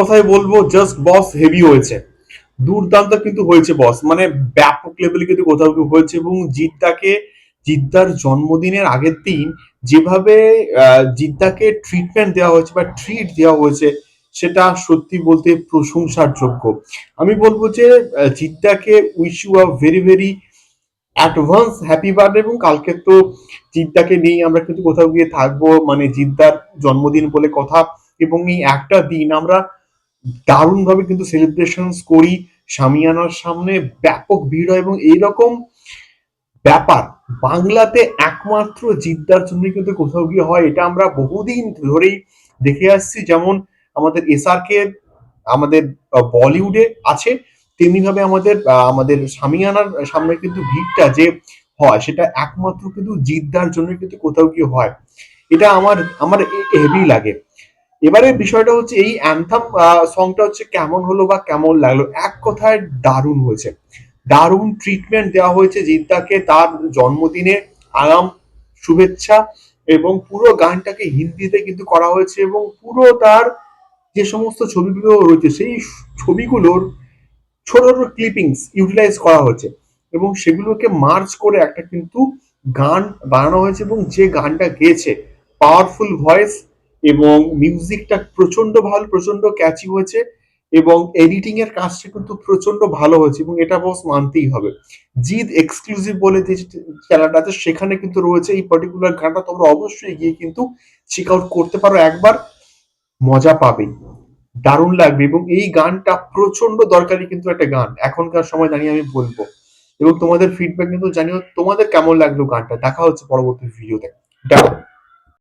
কথায় বলব জাস্ট বস হেভি হয়েছে। দুর্দান্ত কিন্তু হয়েছে বস মানে ব্যাপক লেভেলে কিন্তু কোথাও হয়েছে এবং জিদ্দাকে, জিদ্দার জন্মদিনের আগের দিন যেভাবে জিদ্দাকে ট্রিটমেন্ট দেওয়া হয়েছে বা ট্রিট দেওয়া হয়েছে, সেটা সত্যি বলতে প্রশংসার যোগ্য আমি বলব যে জিদ্দাকে wish you a very very advance happy birthday এবং কালকে তো জিদ্দাকে নিয়ে আমরা কিন্তু কোথাও গিয়ে থাকব। মানে জিদ্দার জন্মদিন বলে কথা এবং এই একটা দিন আমরা দারুণ ভাবে কিন্তু সেলিব্রেশন করি সামিয়ানার সামনে, ব্যাপক ভিড় হয় এবং এইরকম ব্যাপার বাংলাতে একমাত্র জিদ্দার জন্য কিন্তু কোথাও গিয়ে হয়, এটা আমরা বহুদিন ধরেই দেখে আসছি। যেমন আমাদের এসআরকে আমাদের বলিউডে আছে তেমনি ভাবে আমাদের আমাদের সামিয়ানার সামনে কিন্তু ভিড়টা যে হয়, সেটা একমাত্র কিন্তু জিদ্দার জন্য কিন্তু কোথাও গিয়ে হয়। এটা আমার আমার হেভি লাগে। এবারে বিষয়টা হচ্ছে এই অ্যান্থাম সংটা হচ্ছে কেমন হলো বা কেমন লাগল? এক কথায় দারুণ হয়েছে। দারুণ ট্রিটমেন্ট দেওয়া হয়েছে জিদ্দাকে তার জন্মদিনে। আগাম শুভেচ্ছা এবং পুরো গানটাকে হিন্দিতে কিন্তু করা হয়েছে এবং পুরো তার যে সমস্ত ছবিগুলো রয়েছে, সেই ছবিগুলোর ছোট ছোট ক্লিপিংস ইউটিলাইজ করা হয়েছে এবং সেগুলোকে মার্চ করে একটা কিন্তু গান বানানো হয়েছে এবং যে গানটা গেয়েছে পাওয়ারফুল ভয়েস এবং মিউজিকটা প্রচণ্ড ভালো প্রচণ্ড ক্যাচি হয়েছে এবং এডিটিং এর কাজটা কিন্তু প্রচণ্ড ভালো হয়েছে এবং এটা বস মানতেই হবে। জিদ এক্সক্লুসিভ বলে যে চ্যানেলটা আছে, সেখানে কিন্তু রয়েছে এই পার্টিকুলার গানটা, তোমরা অবশ্যই গিয়ে কিন্তু চেক আউট করতে পারো, একবার মজা পাবে, দারুণ লাগবে এবং এই গানটা প্রচণ্ড দরকারি কিন্তু একটা গান, এখনকার সময় দাঁড়িয়ে আমি বলব। এবং তোমাদের ফিডব্যাক কিন্তু জানিও তোমাদের কেমন লাগল গানটা, দেখা হচ্ছে পরবর্তী ভিডিওতে টাটা